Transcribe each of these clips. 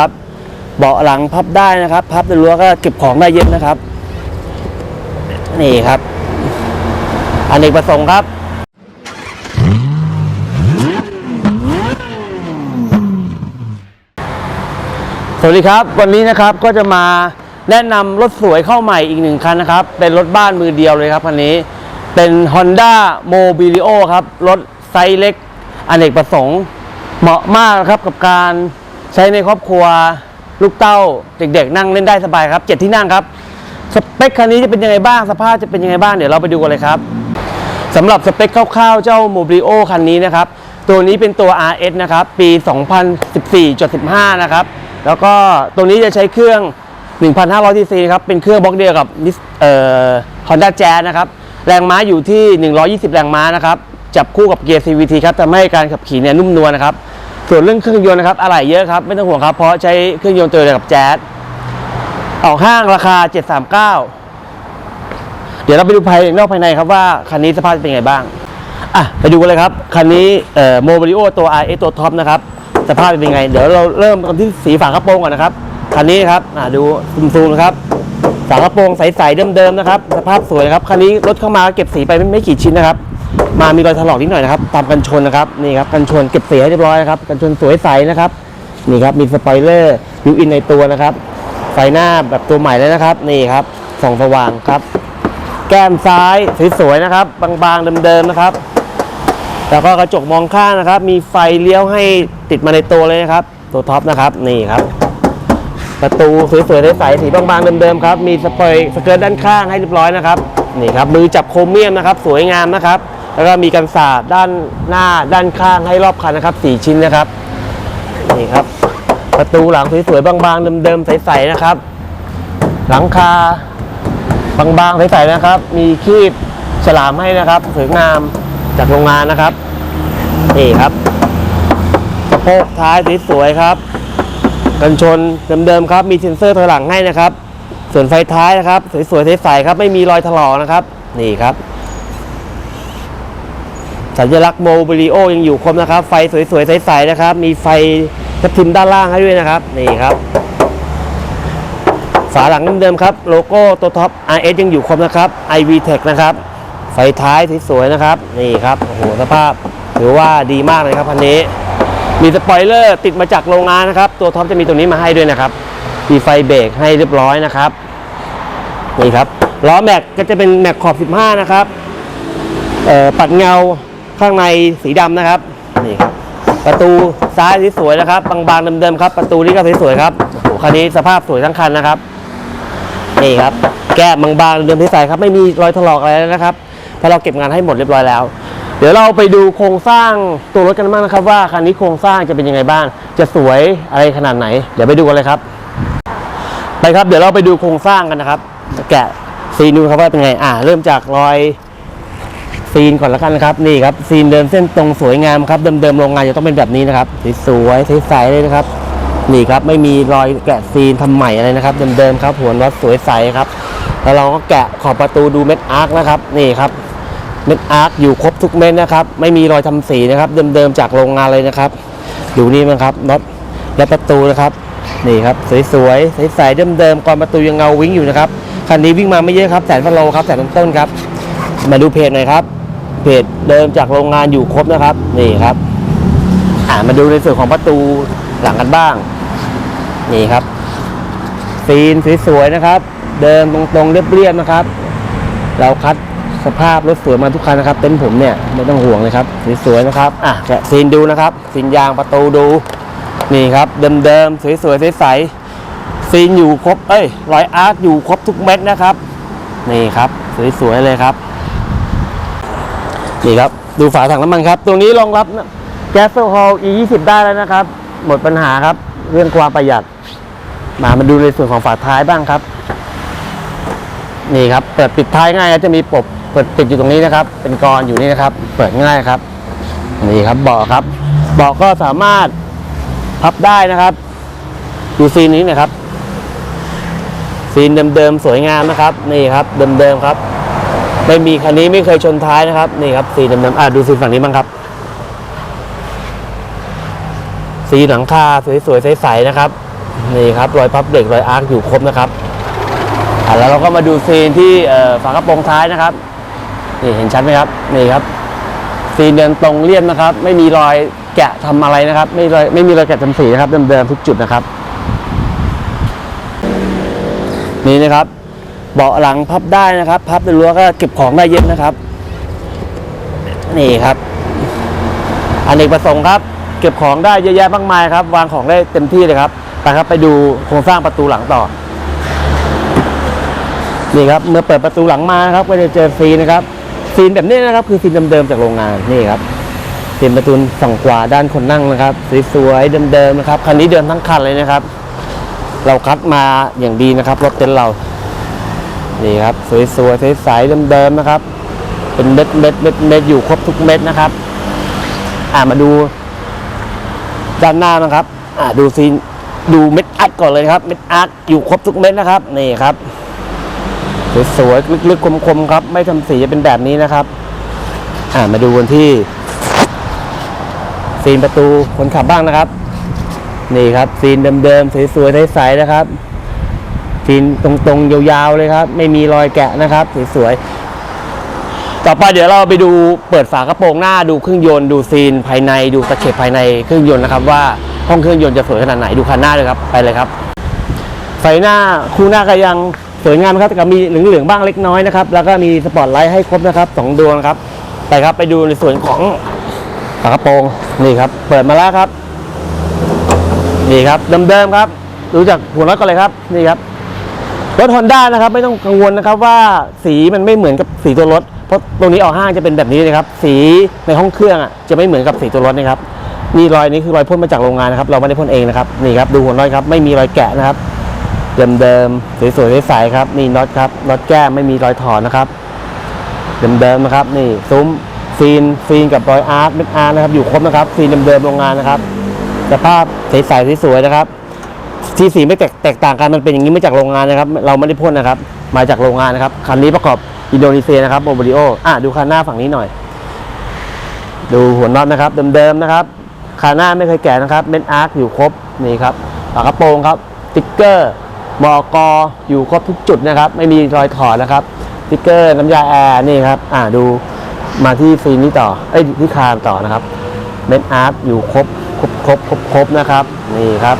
ครับเบาะหลังพับได้นะครับ พับในรั้วก็เก็บของได้เยอะนะครับ นี่ครับอนเนกประสงค์ครับสวัสดีครับ วันนี้นะครับก็จะมาแนะนำรถสวยเข้าใหม่อีกหนึ่งคันนะครับ เป็นรถบ้านมือเดียวเลยครับคันนี้ เป็น Honda Mobilio ครับ รถไซส์เล็ก อเนกประสงค์ เหมาะมากครับกับการ ใช้ในครอบครัวลูกเต้าเด็กๆ นั่งเล่นได้สบายครับเจ็ดที่นั่งครับสเปคคันนี้จะเป็นยังไงบ้างสภาพจะเป็นยังไงบ้างเดี๋ยวเราไปดูกันเลยครับสำหรับสเปคคร่าวๆ เจ้า m o b i o คันนี้นะครับ ตัวนี้เป็นตัว RS นะครับ ปี 2014.15 นะครับ แล้วก็ตัวนี้จะใช้เครื่อง 1,500 cc นะครับ เป็นเครื่องบล็อกเดียวกับเอ่อ Honda Jazz นะครับ แรงม้าอยู่ที่ 120 แรงม้านะครับ จับคู่กับเกียร์ CVT ครับทำให้การขับขี่เนี่ยนุ่มนวลนะครับ ส่วนเรื่องเครื่องยนต์นะครับอะไหล่เยอะครับไม่ต้องห่วงครับเพราะใช้เครื่องยนต์ตัวเดียวกับแจ๊สออกห้างราคา 739 เดี๋ยวเราไปดูภายนอกภายในครับว่าคันนี้สภาพเป็นยังไงบ้างอะไปดูกันเลยครับ คันนี้เอ่อโมบิลิโอตัว RS ตัวท็อปนะครับสภาพเป็นยังไง เดี๋ยวเราเริ่มกันที่สีฝากระโปรงก่อนนะครับคันนี้ครับอะดูซูมๆนะครับฝากระโปรงใสๆเดิมๆนะครับ สภาพสวยครับคันนี้รถเข้ามาเก็บสีไปไม่กี่ชิ้นนะครับ มามีรอยถลอกนิดหน่อยนะครับ ตามกันชนนะครับนี่ครับกันชนเก็บเสีให้เรียบร้อยนะครับกันชนสวยใสนะครับนี่ครับมีสปอยเลอร์บิวอินในตัวนะครับ ไฟหน้าแบบตัวใหม่เลยนะครับ นี่ครับส่องสว่างครับ แก้มซ้ายสวยๆนะครับ บางๆเดิมๆนะครับ แล้วก็กระจกมองข้างนะครับ มีไฟเลี้ยวให้ติดมาในตัวเลยนะครับ ตัวท็อปนะครับนี่ครับ ประตูสวยๆใสๆสีบางๆเดิมๆครับมีสเปรย์สเกิร์ตด้านข้างให้เรียบร้อยนะครับนี่ครับมือจับโครเมียมนะครับ สวยงามนะครับ แล้วก็มีกันศาสตร์ด้านหน้าด้านข้างให้รอบคันนะครับสี่ชิ้นนะครับ นี่ครับ ประตูหลังสวยๆบางๆเดิมๆใสๆนะครับ หลังคาบางๆใสๆนะครับ มีคีบฉลามให้นะครับสวยงามจากโรงงานนะครับ นี่ครับสะโพกท้ายสวยๆครับกันชนเดิมๆครับ มีเซ็นเซอร์ถอยหลังให้นะครับ ส่วนไฟท้ายนะครับ สวยๆใสๆครับ ไม่มีรอยถลอกนะครับ นี่ครับ สัญลักษณ์โมบิลิโอยังอยู่ครบนะครับ ไฟสวยๆ ใสๆนะครับ มีไฟทับทิมด้านล่างให้ด้วยนะครับ นี่ครับ ฝาหลังเดิมๆครับ โลโก้ตัวท็อป RS ยังอยู่ครบนะครับ iV Tech นะครับ ไฟท้ายสวยๆนะครับ นี่ครับ โอ้โห สภาพถือว่าดีมากเลยครับคันนี้ มีสปอยเลอร์ติดมาจากโรงงานนะครับ ตัวท็อปจะมีตรงนี้มาให้ด้วยนะครับ มีไฟเบรกให้เรียบร้อยนะครับ นี่ครับ ล้อแม็กก็จะเป็นแม็กขอบ 15 นะครับปัดเงา ข้างในสีดำนะครับนี่ครับประตูซ้ายสวยๆนะครับ บางๆเดิมๆครับ ประตูนี้ก็สวยๆครับโอ้คันนี้สภาพสวยทั้งคันนะครับนี่ครับ แก้บางๆเดิมที่ใส่ครับ ไม่มีรอยถลอกอะไรแล้วนะครับเพราะเราเก็บงานให้หมดเรียบร้อยแล้ว เดี๋ยวเราไปดูโครงสร้างตัวรถกันบ้างนะครับ ว่าคันนี้โครงสร้างจะเป็นยังไงบ้าง จะสวยอะไรขนาดไหน เดี๋ยวไปดูกันเลยครับ ไปครับ เดี๋ยวเราไปดูโครงสร้างกันนะครับ แกะซีนูครับว่าเป็นไง อ่า เริ่มจากรอย ซีนก่อนล้วกันนะครับนี่ครับซีนเดินเส้นตรงสวยงามครับเดิมๆโรงงานจะต้องเป็นแบบนี้นะครับสวยๆใสๆเลยนะครับนี่ครับไม่มีรอยแกะซีนทำใหม่อะไรนะครับเดิมๆครับหัวน็อตสวยใสครับแล้วเราก็แกะขอบประตูดูเม็ดอาร์คนะครับนี่ครับเม็ดอาร์คอยู่ครบทุกเม็ดนะครับไม่มีรอยทำสีนะครับเดิมๆจากโรงงานเลยนะครับดูนี่มั้งครับน็อตและประตูนะครับนี่ครับสวยๆใสๆเดิมๆก่อนประตูยังเงาวิ่งอยู่นะครับคันนี้วิ่งมาไม่เยอะครับแสนฟโลครับแสนต้นๆครับมาดูเพจหน่อยครับ เพจเดิมจากโรงงานอยู่ครบนะครับ นี่ครับอ่ามาดูในส่วนของประตูหลังกันบ้าง นี่ครับซีนสวยๆนะครับ เดินตรงๆเรียบๆนะครับ เราคัดสภาพรถสวยมาทุกคันนะครับ เต็นผมเนี่ยไม่ต้องห่วงเลยครับสวยๆนะครับอะแกะซีนดูนะครับซีนยางประตูดูนี่ครับ เดิมๆสวยๆใสๆซีนอยู่ครบเอ้ยรอยอาร์คอยู่ครบทุกเม็ดนะครับ นี่ครับ สวยๆเลยครับ นี่ครับ ดูฝาถังน้ำมันครับตรงนี้รองรับแก๊สโซฮอล E 2 0ได้แล้วนะครับ หมดปัญหาครับ เรื่องความประหยัด มามาดูในส่วนของฝาท้ายบ้างครับ นี่ครับ เปิดปิดท้ายง่ายจะมีปบเปิดปิดอยู่ตรงนี้นะครับ เป็นกรอยู่นี่นะครับ เปิดง่ายครับ นี่ครับเบาะครับ เบาะก็สามารถพับได้นะครับ ดูซีนนี้นะครับ ซีนเดิมๆสวยงามนะครับ นี่ครับ เดิมๆครับ ไม่มีคันนี้ไม่เคยชนท้ายนะครับ นี่ครับสีดำๆอะดูสีฝั่งนี้บ้างครับ สีหลังคาสวยๆใสๆนะครับ นี่ครับรอยพับเบรกรอยอาร์คอยู่ครบนะครับอะแล้วเราก็มาดูซีนที่เอ่อฝากระโปรงท้ายนะครับนี่เห็นชัดไหมครับนี่ครับซีนเดินตรงเรียบนะครับ ไม่มีรอยแกะทำอะไรนะครับ ไม่รอยไม่มีรอยแกะทำสีนะครับเดิมๆทุกจุดนะครับ นี่นะครับ เบาะหลังพับได้นะครับ พับเป็นรั้วก็เก็บของได้เยอะนะครับ นี่ครับอันเอกประสงค์ครับ เก็บของได้เยอะแยะมากมายครับ วางของได้เต็มที่เลยครับไปครับไปดูโครงสร้างประตูหลังต่อนี่ครับเมื่อเปิดประตูหลังมาครับก็จะเจอซีนนะครับซีนแบบนี้นะครับ คือซีนเดิมๆจากโรงงานนี่ครับซีนประตูฝั่งขวาด้านคนนั่งนะครับสวยๆเดิมๆนะครับคันนี้เดิมทั้งคันเลยนะครับ เราคัดมาอย่างดีนะครับรถเต็นท์เรา นี่ครับสวยๆใสๆเดิมๆนะครับ เป็นเม็ดเม็ดเม็ดเม็ดอยู่ครบทุกเม็ดนะครับ อ่ามาดูด้านหน้านะครับ อ่าดูซีนดูเม็ดอัดก่อนเลยครับ เม็ดอัดอยู่ครบทุกเม็ดนะครับนี่ครับสวยๆลึกๆคมๆครับ ไม่ทำสีจะเป็นแบบนี้นะครับ อ่ามาดูกันที่ซีนประตูคนขับบ้างนะครับ นี่ครับซีนเดิมๆสวยๆใสๆนะครับ ซีนตรงๆ ยาวๆเลยครับ ไม่มีรอยแกะนะครับสวยๆต่อไปเดี๋ยวเราไปดูเปิดฝากระโปรงหน้าดูเครื่องยนต์ดูซีนภายในดูตะเข็บภายในเครื่องยนต์นะครับว่าห้องเครื่องยนต์จะสวยขนาดไหนดูคันหน้าเลยครับไปเลยครับ ไฟหน้าคู่หน้าก็ยังสวยงามนะครับแต่ก็มีเหลืองๆบ้างเล็กน้อยนะครับแล้วก็มีสปอตไลท์ให้ครบนะครับสองดวงครับไปครับไปดูในส่วนของฝากระโปรงนี่ครับ เปิดมาแล้วครับ นี่ครับเดิมๆครับดูจากหัวรถก็เลยครับ นี่ครับ รถฮอนด้านะครับไม่ต้องกังวลนะครับว่าสีมันไม่เหมือนกับสีตัวรถ เพราะตรงนี้ออกห้างจะเป็นแบบนี้นะครับ สีในห้องเครื่องอะจะไม่เหมือนกับสีตัวรถนะครับนี่รอยนี้คือรอยพ่นมาจากโรงงานนะครับ เราไม่ได้พ่นเองนะครับนี่ครับดูหัวน็อตครับไม่มีรอยแกะนะครับ เดิมๆสวยๆใสๆครับนี่น็อตครับน็อตแก้มไม่มีรอยถอนนะครับ เดิมๆนะครับ นี่ซุ้มซีนซีนกับรอยอาร์ตเม็ดอาร์ตนะครับอยู่ครบนะครับซีนเดิมๆโรงงานนะครับสภาพใสๆสวยๆนะครับ ที่สีไม่แตกแตกต่างกันมันเป็นอย่างนี้มาจากโรงงานนะครับ เราไม่ได้พ่นนะครับ มาจากโรงงานนะครับคันนี้ประกอบอินโดนีเซียนะครับโมบิโออะดูคันหน้าฝั่งนี้หน่อย ดูหัวน็อตนะครับเดิมๆนะครับคันหน้าไม่เคยแก่นะครับเม็ดอาร์คอยู่ครบนี่ครับฝากระโปรงครับติ๊กเกอร์มอกออยู่ครบทุกจุดนะครับ ไม่มีรอยถอดนะครับติ๊กเกอร์น้ำยาแอร์นี่ครับอ่าดูมาที่ฟีนนี้ต่อเอ้ยที่คานต่อนะครับเม็ดอาร์คอยู่ครบครบครบครบครบนะครับ นี่ครับ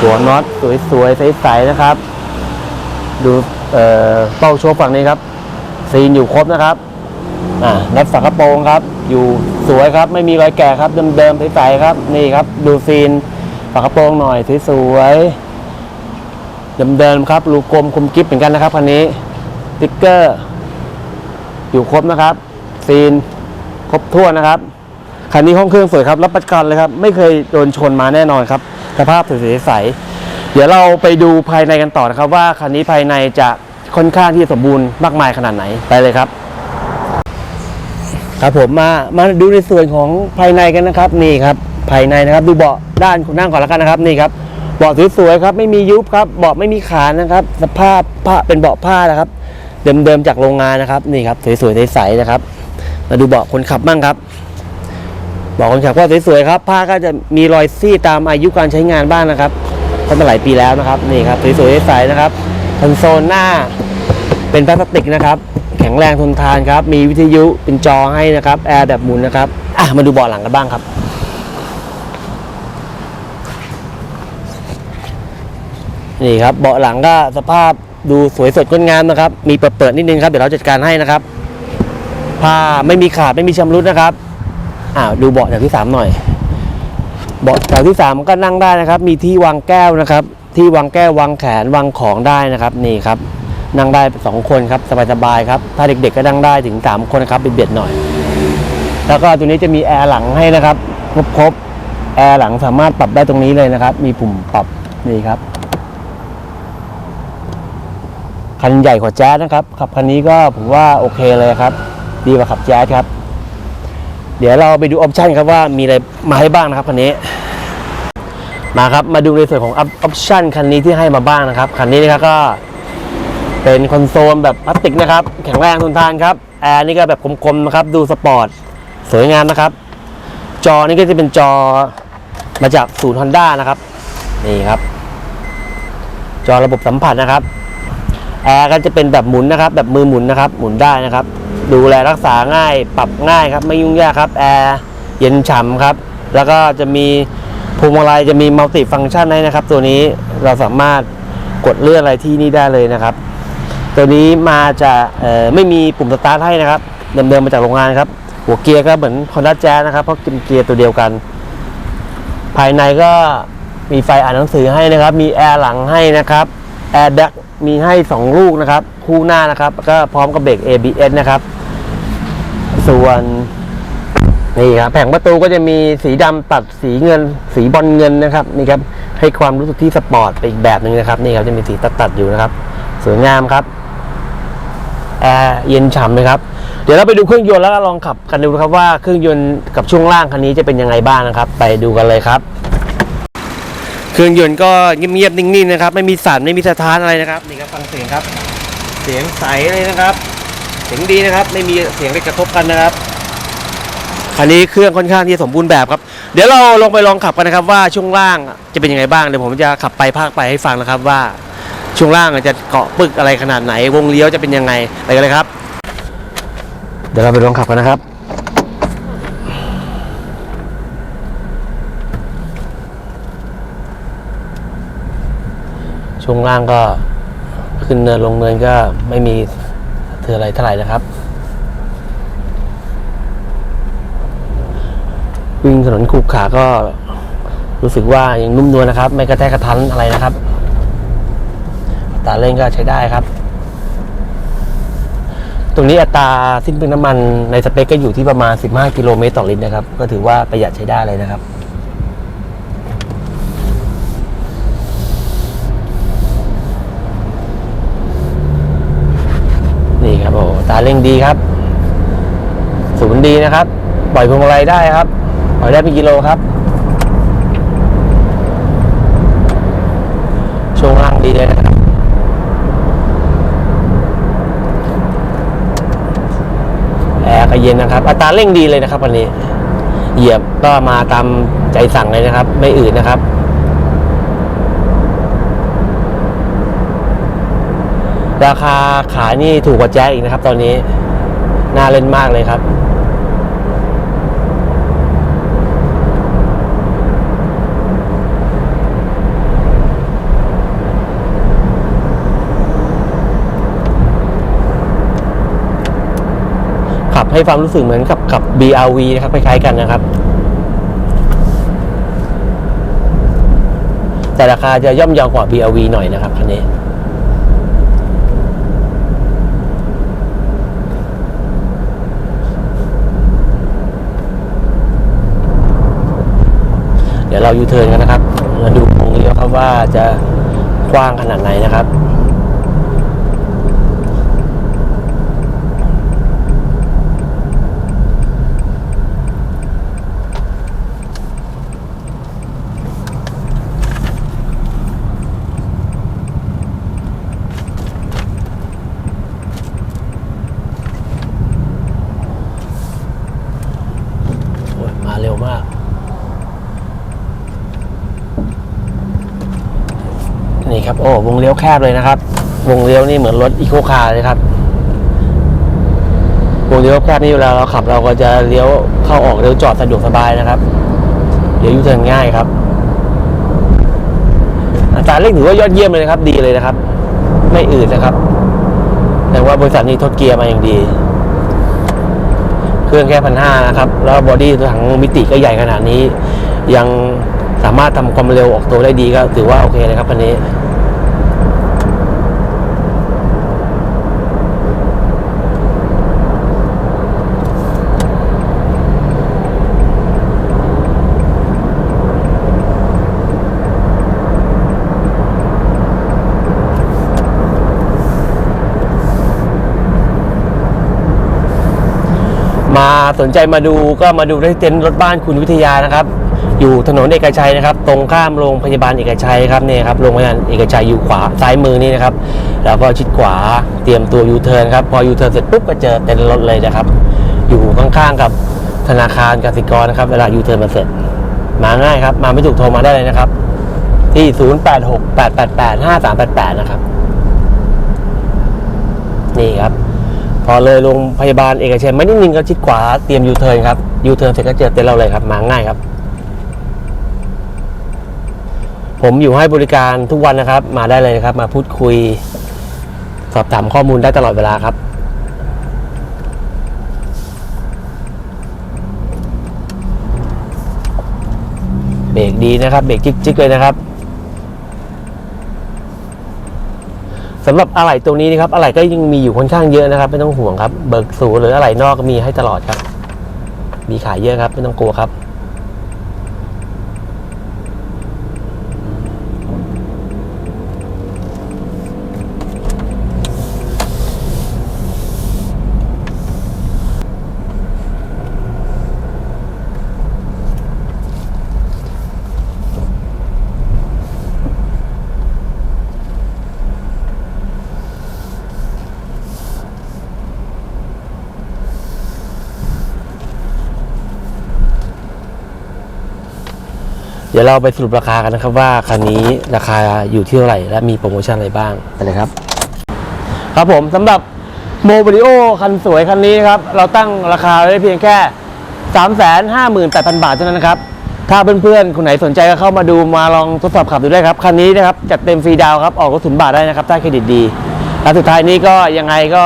หัวน็อตสวยๆใสๆนะครับ ดูเป้าโชว์ฝั่งนี้ครับ ซีนอยู่ครบนะครับอ่านัดฝากระโปรงครับ อยู่สวยครับ ไม่มีรอยแก่ครับเดิมๆใสๆครับ นี่ครับ ดูซีนฝากระโปรงหน่อยสวยๆเดิมๆครับรูกลมคมกิฟเหมือนกันนะครับคันนี้ติ๊กเกอร์ อยู่ครบนะครับ ซีนครบถ้วนนะครับคันนี้ห้องเครื่องสวยครับรับประกันเลยครับ ไม่เคยโดนชนมาแน่นอนครับ สภาพสวยๆใสเดี๋ยวเราไปดูภายในกันต่อนะครับ ว่าคันนี้ภายในจะค่อนข้างที่สมบูรณ์มากมายขนาดไหนไปเลยครับ ครับผมมามาดูในส่วนของภายในกันนะครับนี่ครับ ภายในนะครับ ดูเบาะด้านคนนั่งก่อนแล้วกันนะครับนี่ครับเบาะสวยๆครับ ไม่มียุบครับเบาะไม่มีขานะครับ สภาพผ้าเป็นเบาะผ้านะครับ เดิมๆจากโรงงานนะครับ นี่ครับสวยๆใสๆนะครับ มาดูเบาะคนขับบ้างครับ บอกคนขับก็สวยๆครับผ้าก็จะมีรอยซี่ตามอายุการใช้งานบ้างนะครับเพราะมาหลายปีแล้วนะครับนี่ครับสวยๆใสๆนะครับคอนโซลหน้าเป็นพลาสติกนะครับ แข็งแรงทนทานครับ มีวิทยุเป็นจอให้นะครับแอร์แบบหมุนนะครับอะมาดูเบาะหลังกันบ้างครับนี่ครับเบาะหลังก็สภาพดูสวยสดงดงามนะครับ มีเปิดๆนิดนึงครับเดี๋ยวเราจัดการให้นะครับผ้าไม่มีขาดไม่มีชำรุดนะครับ อ่าดูเบาะแถวที่สามหน่อย เบาะแถวที่สามก็นั่งได้นะครับ มีที่วางแก้วนะครับ ที่วางแก้ววางแขนวางของได้นะครับนี่ครับ นั่งได้สองคนครับสบายๆครับ ถ้าเด็กๆก็นั่งได้ถึงสามคนนะครับเบียดๆหน่อย แล้วก็ตัวนี้จะมีแอร์หลังให้นะครับครบๆแอร์หลังสามารถปรับได้ตรงนี้เลยนะครับ มีปุ่มปรับนี่ครับคันใหญ่กว่าแจ๊สนะครับขับคันนี้ก็ผมว่าโอเคเลยครับ ดีกว่าขับแจ๊สครับ เดี๋ยวเราไปดูออปชันครับว่ามีอะไรมาให้บ้างนะครับคันนี้ มาครับมาดูในส่วนของออปชันคันนี้ที่ให้มาบ้างนะครับคันนี้นะครับก็เป็นคอนโซลแบบพลาสติกนะครับแข็งแรงทนทานครับแอร์นี่ก็แบบคมๆนะครับดูสปอร์ตสวยงามนะครับ จอนี่ก็จะเป็นจอมาจากศูนย์ฮอนด้านะครับนี่ครับ จอระบบสัมผัสนะครับ แอร์ก็จะเป็นแบบหมุนนะครับ แบบมือหมุนนะครับ หมุนได้นะครับ ดูแลรักษาง่าย ปรับง่ายครับ ไม่ยุ่งยากครับ แอร์เย็นฉ่ำครับ แล้วก็จะมีพวงมาลัยจะมีมัลติฟังก์ชันให้นะครับ ตัวนี้เราสามารถกดเลื่อนอะไรที่นี่ได้เลยนะครับ ตัวนี้มาจะไม่มีปุ่มสตาร์ทให้นะครับเดิมๆมาจากโรงงานครับ หัวเกียร์ก็เหมือน Honda Jazz นะครับ เพราะเป็นเกียร์ตัวเดียวกัน ภายในก็มีไฟอ่านหนังสือให้นะครับ มีแอร์หลังให้นะครับ แอร์ดัก มีให้ 2 ลูกนะครับ คู่หน้านะครับ ก็พร้อมกับเบรก ABS นะครับ ส่วนนี่ครับแผงประตูก็จะมีสีดำตัดสีเงิน สีบอลเงินนะครับนี่ครับให้ความรู้สึกที่สปอร์ตไปอีกแบบหนึ่งนะครับนี่ครับจะมีสีตัดตัดๆอยู่นะครับ สวยงามครับแอร์เย็นฉ่ำเลยครับ เดี๋ยวเราไปดูเครื่องยนต์แล้วก็ลองขับกันดูนะครับว่าเครื่องยนต์กับช่วงล่างคันนี้จะเป็นยังไงบ้างนะครับ ไปดูกันเลยครับ เครื่องยนต์ก็เงียบๆนิ่งๆนะครับ ไม่มีสั่นไม่มีสะท้านอะไรนะครับนี่ครับฟังเสียงครับ เสียงใสเลยนะครับ เสียงดีนะครับ ไม่มีเสียงไรกระทบกันนะครับคันนี้เครื่องค่อนข้างที่จะสมบูรณ์แบบครับ เดี๋ยวเราลงไปลองขับกันนะครับ ว่าช่วงล่างจะเป็นยังไงบ้างเดี๋ยวผมจะขับไปภาคไปให้ฟังนะครับว่าช่วงล่างจะเกาะปึกอะไรขนาดไหน วงเลี้ยวจะเป็นยังไงไปกันเลยครับ เดี๋ยวเราไปลองขับกันนะครับ ช่วงล่างก็ขึ้นเนินลงเนินก็ไม่มีเธออะไรเท่าไหร่นะครับ วิ่งถนนขรุขระก็รู้สึกว่ายังนุ่มนวลนะครับ ไม่กระแทกกระทันอะไรนะครับตราเร่งก็ใช้ได้ครับ ตรงนี้อัตราสิ้นเปลืองน้ำมันในสเปคก็อยู่ที่ประมาณ 15 กิโลเมตรต่อลิตรนะครับ ก็ถือว่าประหยัดใช้ได้เลยนะครับ นี่ครับโอ้อัตรา เร่งดีครับศูนย์ดีนะครับ ปล่อยพวงมาลัยได้ครับ ปล่อยได้เป็นกิโลครับ ช่วงล่างดีเลยนะครับแอร์ก็เย็นนะครับ อัตราเร่งดีเลยนะครับวันนี้ เหยียบก็มาตามใจสั่งเลยนะครับ ไม่อืดนะครับ ราคาขายนี่ถูกกว่าแจ๊สอีกนะครับ ตอนนี้น่าเล่นมากเลยครับ ขับให้ความรู้สึกเหมือนกับขับ BRV นะครับคล้ายๆกันนะครับ แต่ราคาจะย่อมเยาวกว่า BRV หน่อยนะครับคันนี้ เดี๋ยวเรายูเทิร์นกันนะครับมาดูวงเลี้ยวครับว่าจะกว้างขนาดไหนนะครับ โอ้ยมาเร็วมาก นี่ครับ โอ้วงเลี้ยวแคบเลยนะครับ วงเลี้ยวนี่เหมือนรถอีโคคาร์เลยครับ วงเลี้ยวแคบนี่เวลาเราขับเราก็จะเลี้ยวเข้าออกเลี้ยวจอดสะดวกสบายนะครับเดี๋ยวยูเทิร์นง่ายครับอัตราเร่งถือว่ายอดเยี่ยมเลยนะครับ ดีเลยนะครับ ไม่อืดนะครับแต่ว่าบริษัทนี้ทดเกียร์มาอย่างดี เครื่องแค่พันห้านะครับ แล้วบอดี้ถังมิติก็ใหญ่ขนาดนี้ ยังสามารถทำความเร็วออกตัวได้ดีก็ถือว่าโอเคเลยครับคันนี้ สนใจมาดูก็มาดูที่เต็นท์รถบ้านคุณวิทยานะครับ อยู่ถนนเอกชัยนะครับ ตรงข้ามโรงพยาบาลเอกชัยครับเนี่ยครับโรงพยาบาลเอกชัยอยู่ขวาซ้ายมือนี่นะครับ แล้วก็ชิดขวาเตรียมตัวยูเทิร์นครับพอยูเทิร์นเสร็จปุ๊บก็เจอเต็นท์รถเลยนะครับ อยู่ข้างๆกับธนาคารกสิกรนะครับ เวลายูเทิร์นมาเสร็จ มาง่ายครับ มาไม่ถูกโทรมาได้เลยนะครับ ที่ 0868885388 นะครับ นี่ครับ พอเลยโรงพยาบาลเอกชัยไม่นิดนึงก็ชิดขวาเตรียมยูเทิร์นครับยูเทิร์นเสร็จก็เจอเต็นท์เราเลยครับมาง่ายครับ ผมอยู่ให้บริการทุกวันนะครับ มาได้เลยครับ มาพูดคุย สอบถามข้อมูลได้ตลอดเวลาครับเบรกดีนะครับเบรกจิกๆเลยนะครับ สำหรับอะไหล่ตรงนี้นะครับอะไหล่ก็ยังมีอยู่ค่อนข้างเยอะนะครับ ไม่ต้องห่วงครับ เบิกสูหรืออะไหล่นอกก็มีให้ตลอดครับ มีขายเยอะครับ ไม่ต้องกลัวครับ เดี๋ยวเราไปสรุปราคากันนะครับว่าคันนี้ราคาอยู่ที่เท่าไหร่และมีโปรโมชั่นอะไรบ้างไปเลยครับ ครับผมสำหรับโมบิลิโอคันสวยคันนี้นะครับ เราตั้งราคาไว้เพียงแค่ 3 5 8 0 0 0 บาทเท่านั้นนะครับ ถ้าเพื่อนๆ คนไหนสนใจก็เข้ามาดูมาลองทดสอบขับดูได้ครับ คันนี้นะครับ จัดเต็มฟรีดาวน์ครับ ออกรถศูนย์บาทได้นะครับ ถ้าเครดิตดี และสุดท้ายนี้ก็ยังไงก็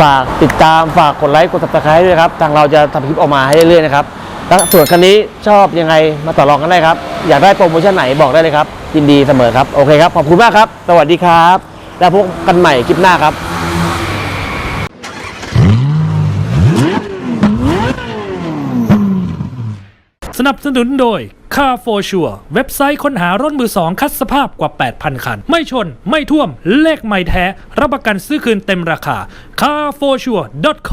ฝากติดตามฝากกดไลค์กด subscribe ด้วยครับ ทางเราจะทำคลิปออกมาให้เรื่อยๆนะครับ แล้วส่วนคันนี้ชอบยังไงมาต่อรองกันได้ครับ อยากได้โปรโมชั่นไหนบอกได้เลยครับ ยินดีเสมอครับ โอเคครับ ขอบคุณมากครับ สวัสดีครับ แล้วพบกันใหม่คลิปหน้าครับสนับสนุนโดย Car for Sure เว็บไซต์ค้นหารถมือสองคัดสภาพกว่า 8,000 คัน ไม่ชน ไม่ท่วม เลขไม่แท้ รับประกันซื้อคืนเต็มราคา carforsure.com